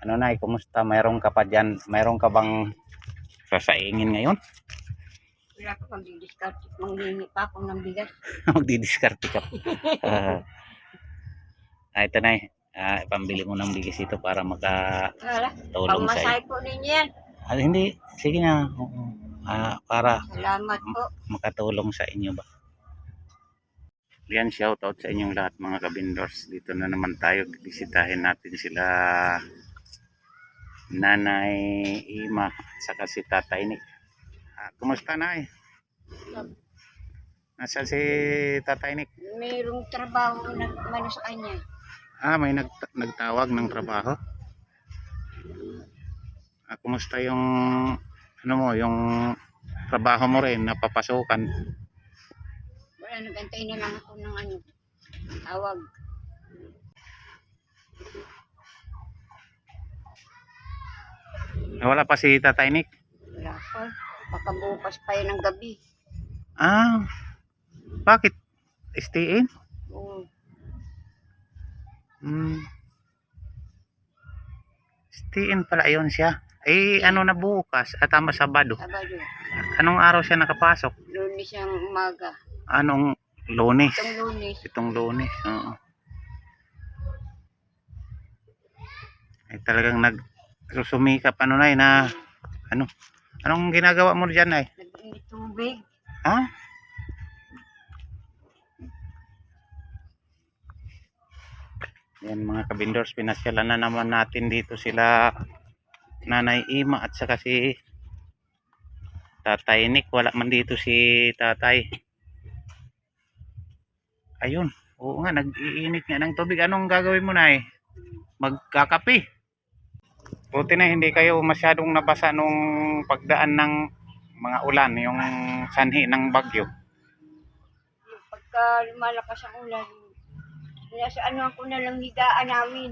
Ano na, kumusta? Mayroon ka pa dyan? Mayroon ka bang sasaingin ngayon? Wala ko mag-discard. Manghingi pa ako ng bigas. Magdidiskarte ka. Ah, ah, ito na Ah, pambili mo ng bigis ito para makatulong sa iyo. Po ninyo yan. Ah, hindi, sige na. Ah, para Salamat po. makatulong sa inyo ba. Yan, shoutout sa inyong lahat mga kabindors. Dito na naman tayo. Bisitahin natin sila Nanay Ima saka si Tatay Nick. Ah, kumusta na Nasa si Tatay Nick? Mayroong trabaho na mano sa kanya. Ah, may nag nagtawag ng trabaho. Ah, kumusta yung ano mo, yung trabaho mo rin napapasukan? Wala, nagantay na lang ako ng ano. Tawag. Ah, Wala pa si Tatay Nick? Wala pa. Baka bukas pa yun ng gabi. Ah, bakit? Stay in? Oo. Hmm. Stay in pala yun siya. Eh, ano na bukas? At tama Sabado. Sabado. Anong araw siya nakapasok? Lunes ang umaga. Anong lunes? Itong lunes. Itong lunes. Oo. Ay talagang nag susumikap ano na na ano anong ginagawa mo diyan ay Nag-init tubig. ha? Yan mga kabindors pinasyalan na naman natin dito sila nanay Ima at saka si tatay Nick. Wala man dito si tatay. Ayun oo nga nag-iinit nga ng tubig. Anong gagawin mo na eh magkakape buti na hindi kayo masyadong nabasa nung pagdaan ng mga ulan yung sanhi ng bagyo pagka lumalakas ang ulan, nasa ano ako na lang higaan namin.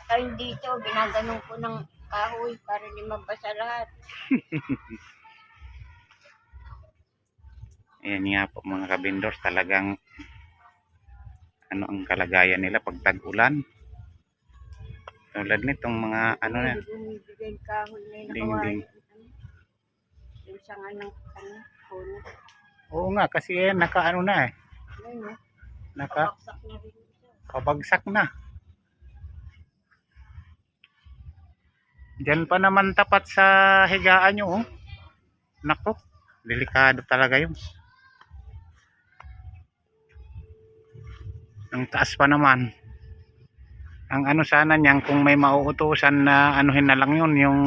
Saka yung dito, ginaganon ko ng kahoy para di mabasa lahat. Ayan nga po mga kabindors, talagang ano ang kalagayan nila pag tag-ulan. Tulad nitong mga ano na, kahoy yung Ding, ding. Yung sa nga ng ano, puno. oo nga kasi eh, naka ano na eh, naka Pabaksak na rin ito. pabagsak na. Diyan pa naman tapat sa higaan nyo oh. Nako, delikado talaga yun. Ang taas pa naman. Ang ano sana niyan kung may mauutusan na anuhin na lang yun yung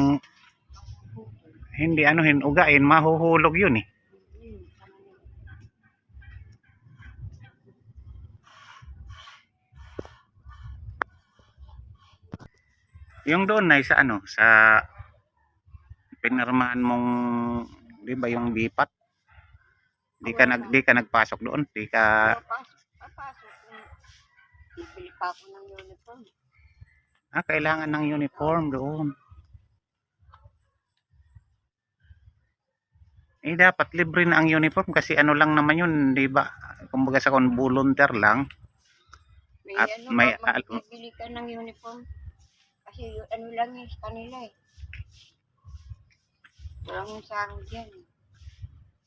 hindi anuhin ugain mahuhulog yun eh. Yung doon na sa ano sa pinirmahan mong 'di ba yung bipat? Di ka nag di ka nagpasok doon, di ka. Bibili pa ako ng uniform. ah, kailangan ng uniform doon. Eh dapat libre na ang uniform kasi ano lang naman yun, 'di ba? Kumbaga sa kon volunteer lang. May At ano, may- magbibili ka ng uniform. Kasi yung ano lang eh, sa kanila eh. Walang sahod yan eh.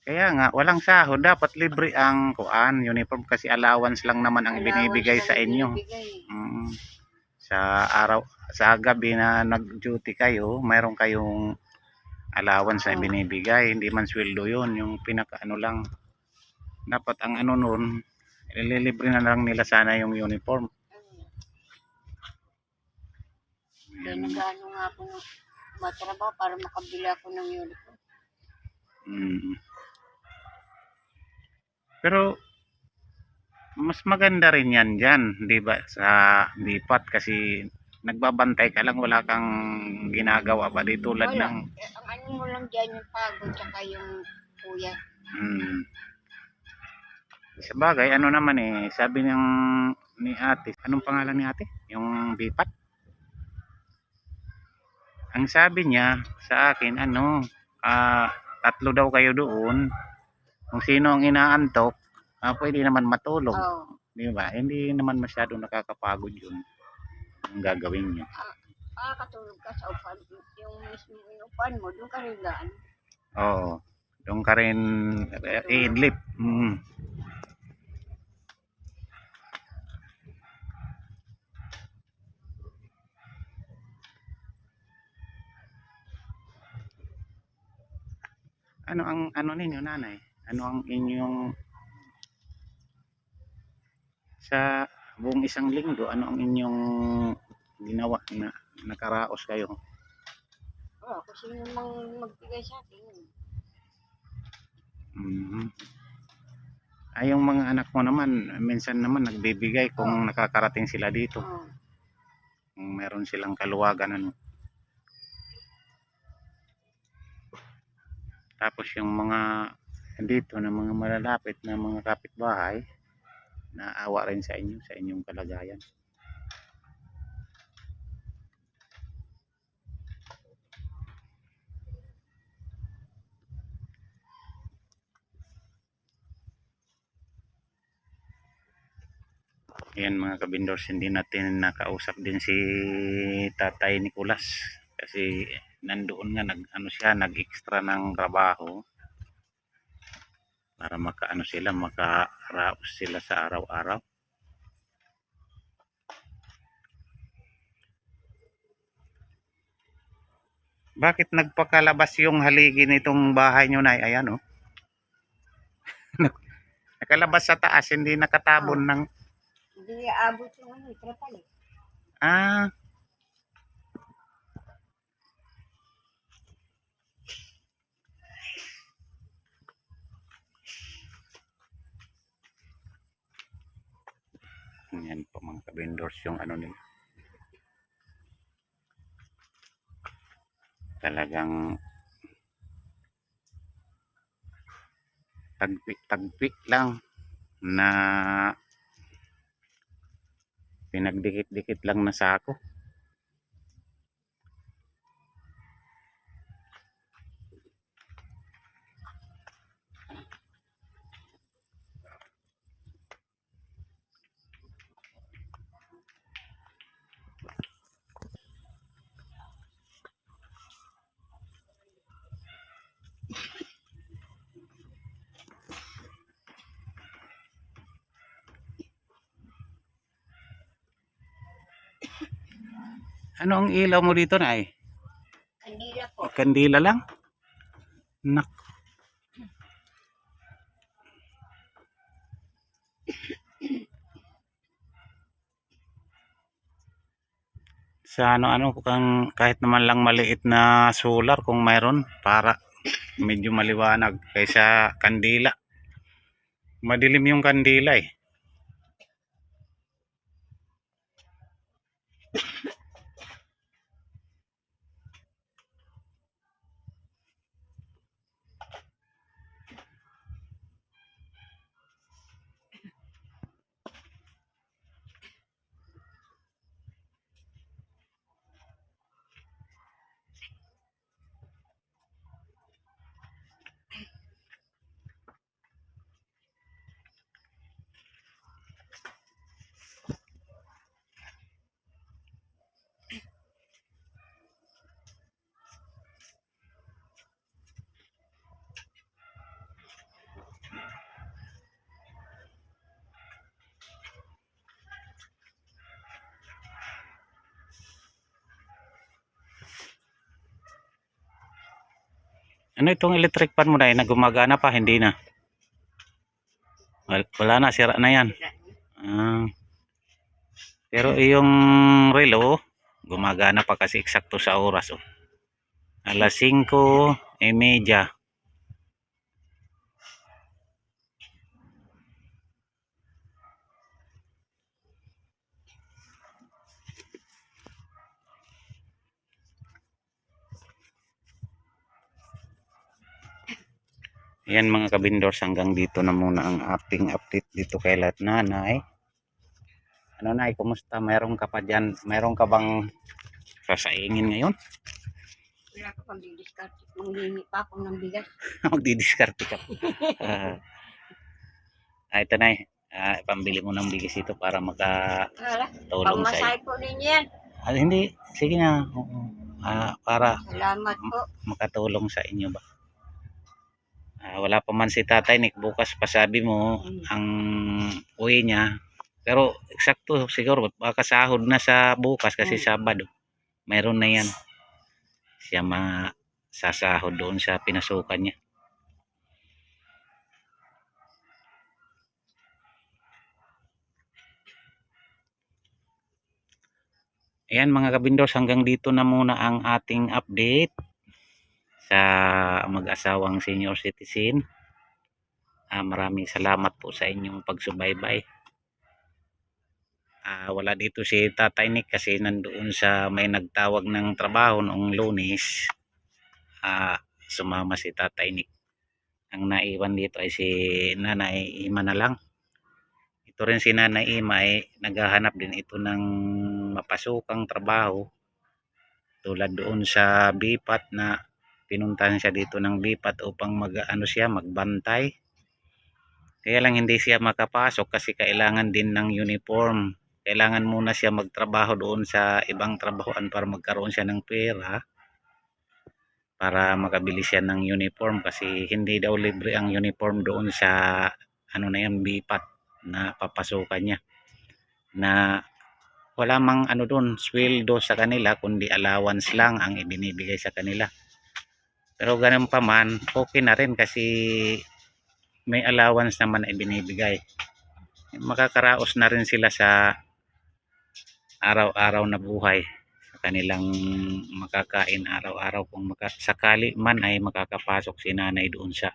Kaya nga walang sahod, dapat libre ang kuan, uniform kasi allowance lang naman ang Allowance binibigay sa inyo. binibigay. Mm. Sa araw sa gabi na nag-duty kayo, mayroon kayong allowance na binibigay, hindi man sweldo 'yon, yung pinaka ano lang. Dapat ang ano noon, ililibre na lang nila sana yung uniform. Kaya nag-ano nga ng matrabaho para makabili ako ng uniform. Mm. Pero mas maganda rin yan dyan, di ba? Sa lipat kasi nagbabantay ka lang, wala kang ginagawa ba? Di tulad Wala. ng Eh, ang ano mo lang dyan yung pagod tsaka yung kuya. Hmm. Sa bagay, ano naman eh, sabi ng ni ate, anong pangalan ni ate? Yung bipat? Ang sabi niya sa akin, ano, ah, tatlo daw kayo doon. Kung sino ang inaantok, ah, pwede naman matulog. Oo. Di ba? Hindi naman masyado nakakapagod yun ang gagawin niyo. Makakatulog ka sa upan. Yung mismo upan mo, doon ka rin gaan. Oo. Doon ka rin eh, iidlip. Mm. Ano ang ano ninyo nanay? Ano ang inyong sa buong isang linggo ano ang inyong ginawa na nakaraos kayo? Oh, kung sino mang magbigay sa atin. Mhm. Ay, yung mga anak mo naman, minsan naman nagbibigay kung nakakarating sila dito. Oh. Meron silang kaluwagan, ano. Tapos yung mga dito na mga malalapit na mga kapitbahay, naawa rin sa inyo, sa inyong kalagayan. Ayan mga kabindors, hindi natin nakausap din si Tatay Nicolas. Kasi nandoon nga nag ano siya, nag-extra ng trabaho para makaano sila, makaraos sila sa araw-araw. Bakit nagpakalabas yung haligi nitong bahay nyo na ayan oh. Nakalabas sa taas, hindi nakatabon ng Hindi aabot yung ano, trapal eh. Ah. Yan po mga ka-vendors yung ano nila. Talagang tagpi-tagpi lang na pinagdikit-dikit lang na sako. Ano ang ilaw mo dito na Kandila po. Kandila lang? Nak. Sa ano ano kung kahit naman lang maliit na solar kung mayroon para medyo maliwanag kaysa kandila. Madilim yung kandila eh. Ano itong electric fan mo na na gumagana pa hindi na. Wal- Wala na sira na yan. Ah. Pero yung relo, gumagana pa kasi eksakto sa oras. Oh. Alas 5, e media. Yan mga kabindors hanggang dito na muna ang ating update dito kay Lat Nanay. Ano nay, kumusta? Meron ka pa dyan? Meron ka bang sasaingin ngayon? Wala ka pang didiskart. Manghingi pa ako ng bigas. Magdidiskarte ka. Ah, ah, ito na pambili mo ng bigis ito para makatulong Wala. sa iyo. Pangmasay po ninyo yan. Ah, hindi, sige na. Ah, para Salamat po. makatulong sa inyo ba. Ah, wala pa man si tatay Nick. Bukas pa sabi mo ang uwi niya. Pero eksakto siguro baka sahod na sa bukas kasi Mm. Sabado. Mayroon na yan. Siya masasahod doon sa pinasukan niya. Ayan mga kabindos, hanggang dito na muna ang ating update sa mag-asawang senior citizen. Ah, maraming salamat po sa inyong pagsubaybay. Ah, wala dito si Tatay Nick kasi nandoon sa may nagtawag ng trabaho noong lunes. Ah, sumama si Tatay Nick. Ang naiwan dito ay si Nanay Ima na lang. Ito rin si Nanay Ima ay naghahanap din ito ng mapasukang trabaho tulad doon sa Bipat na pinuntahan siya dito ng Bipat upang mag ano siya magbantay. Kaya lang hindi siya makapasok kasi kailangan din ng uniform. Kailangan muna siya magtrabaho doon sa ibang trabahoan para magkaroon siya ng pera para makabili siya ng uniform kasi hindi daw libre ang uniform doon sa ano na yan bipat na papasukan niya na wala mang ano doon sweldo sa kanila kundi allowance lang ang ibinibigay sa kanila pero ganun pa man okay na rin kasi may allowance naman na ibinibigay. Makakaraos na rin sila sa araw-araw na buhay. Sa kanilang makakain araw-araw kung maka, sakali man ay makakapasok si nanay doon sa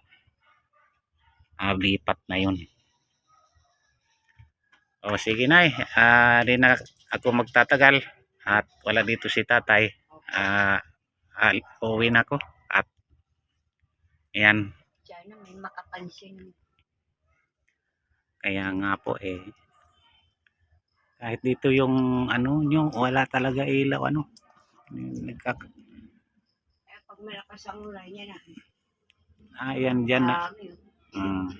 uh, lipat na yun. O sige nay. Ah di na ako magtatagal at wala dito si tatay. Ah ah, uwi na ako at yan Sana may makapansin. kaya nga po eh kahit dito yung ano nyo wala talaga ilaw ano nagkak Kaya pag malakas ang ulan niya na. ah, yan dyan na oh. Mm.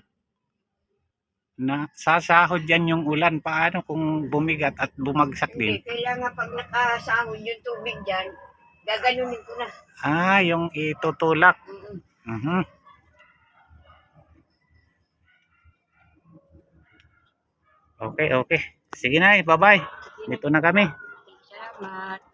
Na sasahod yan yung ulan. Paano kung bumigat at bumagsak din? Hindi, kailangan pag nakasahod yung tubig dyan, gaganunin ko na. Ah, yung itutulak. Mm-mm. Mhm. Okay, okay. Sige na, bye-bye. Sige na. Dito na kami. Salamat.